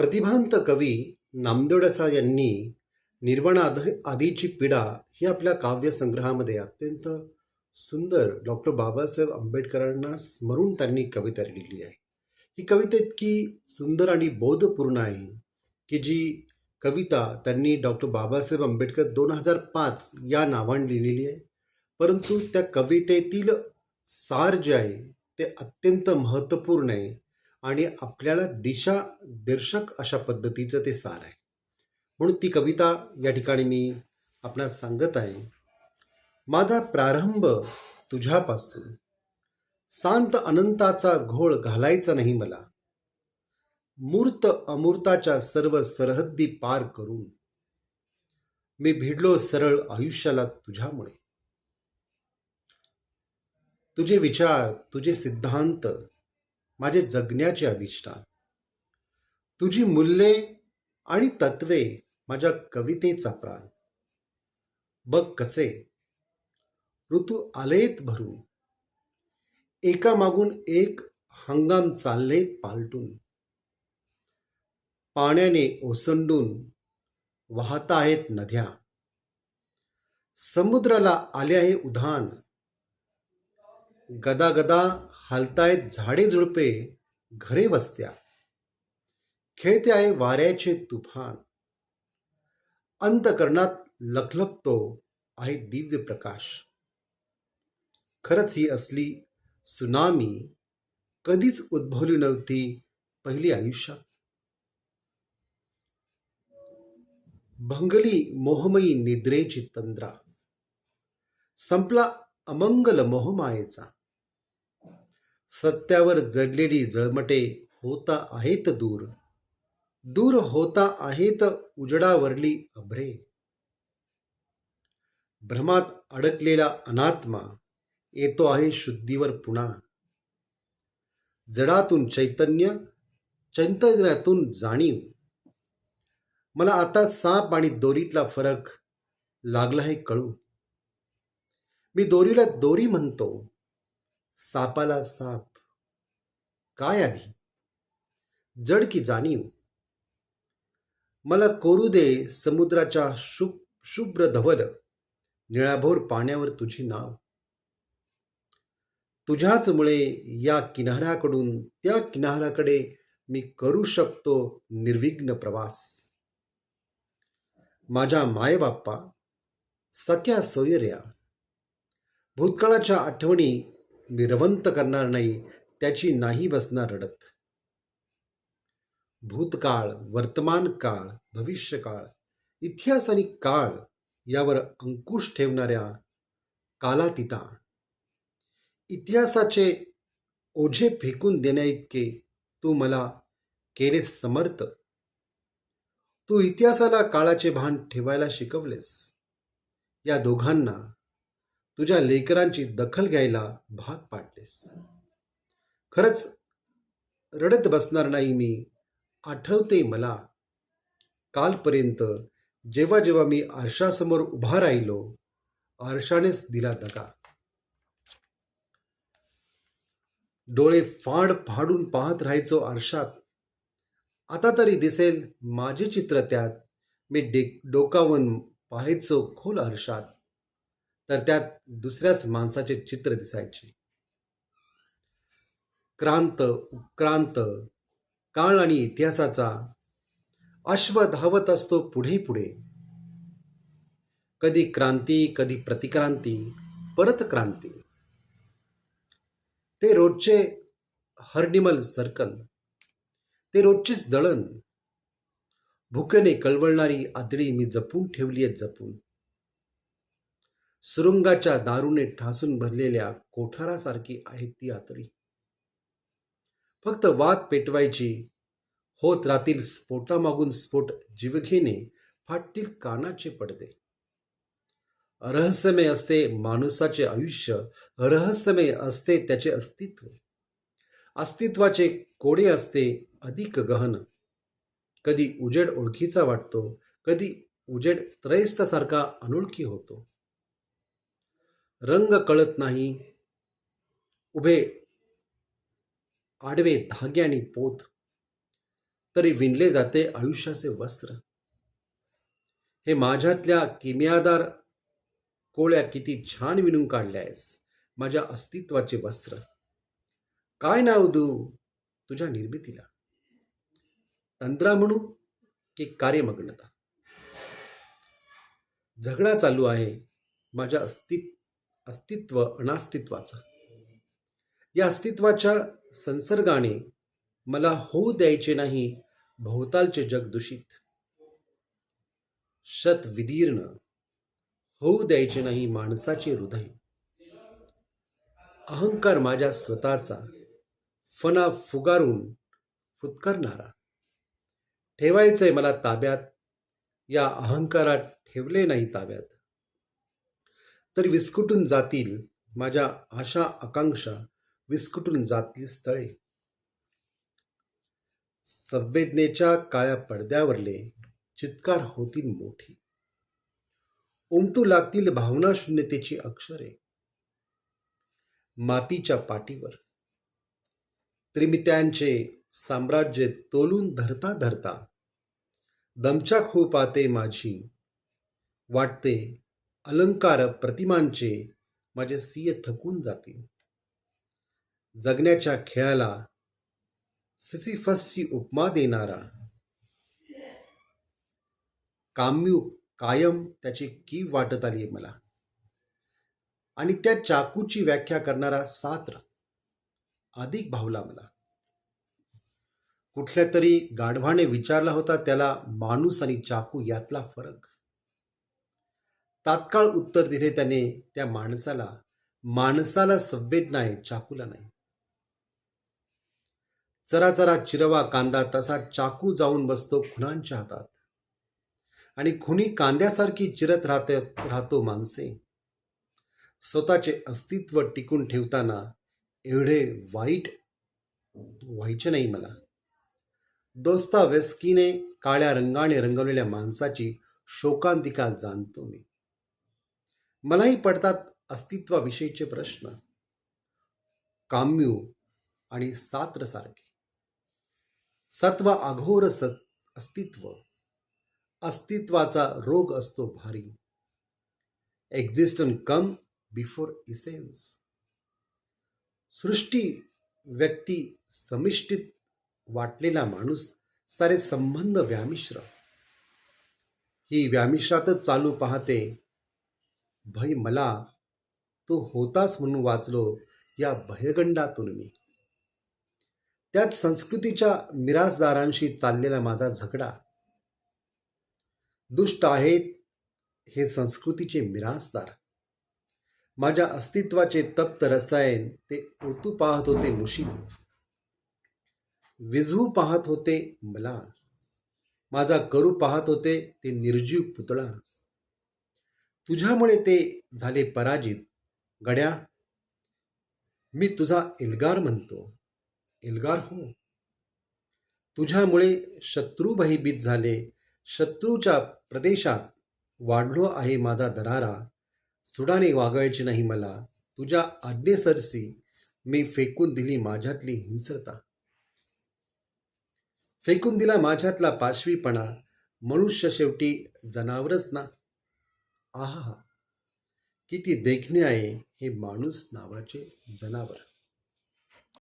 प्रतिभांत कवी नामदेवडसा यांनी निर्वाण आधीची पिढा ही आपल्या काव्यसंग्रहामध्ये अत्यंत सुंदर डॉक्टर बाबासाहेब आंबेडकरांना स्मरून त्यांनी कविता लिहिली आहे. ही कविता इतकी सुंदर आणि बोधपूर्ण आहे की जी कविता त्यांनी डॉक्टर बाबासाहेब आंबेडकर दोन हजार पाच या नावाने लिहिलेली आहे. परंतु त्या कवितेतील सार जे आहे ते अत्यंत महत्त्वपूर्ण आहे. आणि आपल्याला दिशा दर्शक अशा पद्धतीचं ते सार आहे. म्हणून ती कविता या ठिकाणी मी आपणास सांगत आहे. माझा प्रारंभ तुझ्यापासून. शांत अनंताचा घोळ घालायचा नाही मला. मूर्त अमूर्ताच्या सर्व सरहद्दी पार करून. मी भिडलो सरळ आयुष्याला तुझ्यामुळे. तुझे विचार तुझे सिद्धांत माझे जगण्याचे अधिष्ठान. तुझी मूल्ये आणि तत्वे माझ्या कवितेचा प्राण. बघ कसे ऋतू आलेत भरून. एकामागून एक हंगाम चाललेत पालटून. पाण्याने ओसंडून वाहत आहेत नद्या. समुद्राला आले आहे उधाण. गदागदा हालतायत झाडे झुडपे घरे वस्त्या. खेळते आहे वाऱ्याचे तुफान. अंतकरणात लखलखतो आहे दिव्य प्रकाश. खरंच ही असली सुनामी कधीच उद्भवली नव्हती पहिली आयुष्यात. भंगली मोहमयी निद्रेची तंद्रा. संपला अमंगल मोहमायेचा. सत्यावर जडलेली जळमटे होता आहेत दूर. दूर होता आहेत उजडावरली अभ्रे. भ्रमात अडकलेला अनात्मा येतो आहे शुद्धीवर पुन्हा जडातून चैतन्य चैतन्यातून जाणीव. मला आता साप आणि दोरीतला फरक लागला आहे कळू. मी दोरीला दोरी म्हणतो. सापाला साप. काय आधी? जड की जाणीव. मला कोरू दे समुद्राच्या शुभ शुभ्र धवल. निळाभोर पाण्यावर तुझी नाव. तुझ्याच मुळे या किनाऱ्याकडून त्या किनाऱ्याकडे मी करू शकतो निर्विघ्न प्रवास. माझ्या मायबाप्पा सख्या सोयर्या. भूतकाळाच्या आठवणी विरवंत करणार नाही त्याची नाही बसणार रडत. भूतकाळ वर्तमान काळ भविष्यकाळ इतिहास आणि काळ यावर अंकुश ठेवणाऱ्या कालातीता. इतिहासाचे ओझे फेकून देण्याइतके तू मला केले समर्थ. तू इतिहासाला काळाचे भान ठेवायला शिकवलेस. या दोघांना तुझ्या लेकरांची दखल घ्यायला भाग पाडलेस. खरंच रडत बसणार नाही मी आठवते मला. कालपर्यंत जेव्हा जेव्हा मी आरशासमोर उभा राहिलो आरशानेच दिला दगा. डोळे फाड फाडून पाहत राहायचो आरशात. आता तरी दिसेल माझे चित्र त्यात. मी डे डोकावून पाहायचो खोल आरशात. तर त्यात दुसऱ्याच माणसाचे चित्र दिसायचे. क्रांत उक्रांत काळ आणि इतिहासाचा अश्व धावत असतो पुढे पुढे. कधी क्रांती कधी प्रतिक्रांती परत क्रांती. ते रोजचे हर्निमल सर्कल. ते रोजचीच दळण. भुकेने कळवळणारी आदळी मी जपून ठेवली आहे जपून. सुरुंगाच्या दारूने ठासून भरलेल्या कोठारासारखी आहे ती आतडी फक्त वाद पेटवायची. होत राहतील स्फोटामागून स्फोट जीवघेने फाटतील कानाचे पडदे. रहस्यमय असते माणसाचे आयुष्य. रहस्यमय असते त्याचे अस्तित्व. अस्तित्वाचे कोडे असते अधिक गहन. कधी उजेड ओळखीचा वाटतो. कधी उजेड त्रयस्थासारखा अनोळखी होतो. रंग कळत नाही. उभे आडवे धागे आणि पोत. तरी विणले जाते आयुष्याचे वस्त्र. हे माझ्यातल्या किमियादार कोळ्या किती छान विणून काढल्या आहेस. माझ्या अस्तित्वाचे वस्त्र. काय नाव दू तुझ्या निर्मितीला. तंत्रा म्हणू की कार्यमग्नता. झगडा चालू आहे. माझ्या अस्तित्व अस्तित्व अनास्तित्वाचा. या अस्तित्वाच्या संसर्गाने मला होऊ द्यायचे नाही भोवतालचे जग दूषित. शत विदीर्ण होऊ द्यायचे नाही माणसाचे हृदय. अहंकार माझ्या स्वतःचा फना फुगारून फुतकरणारा. ठेवायचंय मला ताब्यात या अहंकारात ठेवले नाही ताब्यात. तर विस्कुटून जातील माझ्या आशा आकांक्षा विस्कुटून जातील स्थळे. संवेदनेच्या काळ्या पडद्यावरले चित्कार होतील मोठी. उमटू लागतील भावना शून्यतेची अक्षरे. मातीच्या पाठीवर. त्रिमित्यांचे साम्राज्य तोलून धरता धरता. दमच्या खूप पाते माझी. वाटते अलंकार प्रतिमांचे माझे सिय थकून जातील. जगण्याच्या खेळाला सिसिफसची उपमा देणारा. काम्यू कायम त्याची कीव वाटत आली मला. आणि त्या चाकूची व्याख्या करणारा सात्र अधिक भावला मला. कुठल्या तरी गाढवाने विचारला होता त्याला माणूस आणि चाकू यातला फरक. तात्काळ उत्तर दिले त्याने त्या माणसाला. माणसाला संवेदना आहे चाकूला नाही. चरा चरा चिरवा कांदा तसा चाकू जाऊन बसतो खुनांच्या हातात. आणि खुनी कांद्यासारखी चिरत राहते राहतो माणसे. स्वतःचे अस्तित्व टिकून ठेवताना एवढे वाईट व्हायचे नाही मला. दोस्ता वेस्कीने काळ्या रंगाने रंगवलेल्या माणसाची शोकांतिका जाणतो मी. मलाही पडतात अस्तित्वाविषयीचे प्रश्न. काम्यू आणि सात्र सारखे सत्व अघोर सत अस्तित्व. अस्तित्वाचा रोग असतो भारी. एक्झिस्टन कम बिफोर इसेन्स सृष्टी व्यक्ती समिष्टीत वाटलेला माणूस सारे संबंध व्यामिश्र. ही व्यामिश्रातच चालू पाहते भय मला तो होताच म्हणून वाचलो या भयगंडातून मी. त्यात संस्कृतीच्या मिरासदारांशी चाललेला माझा झगडा. दुष्ट आहेत हे संस्कृतीचे मिरासदार. माझ्या अस्तित्वाचे तप्त रसायन ते ओतू पाहत होते मुशी. विझवू पाहत होते मला माझा करू पाहत होते ते निर्जीव पुतळा. तुझ्यामुळे ते झाले पराजित. गड्या मी तुझा एल्गार म्हणतो. एल्गार हो. तुझ्यामुळे शत्रू भयभीत झाले. शत्रूच्या प्रदेशात वाढलो आहे माझा दरारा. सुडाने वागायची नाही मला. तुझ्या आज्ञेसरसी मी फेकून दिली माझ्यातली हिंसरता. फेकून दिला माझ्यातला पाशवीपणा. मनुष्य शेवटी जनावरच ना. आहा किती देखणे आहे हे माणूस नावाचे जनावर.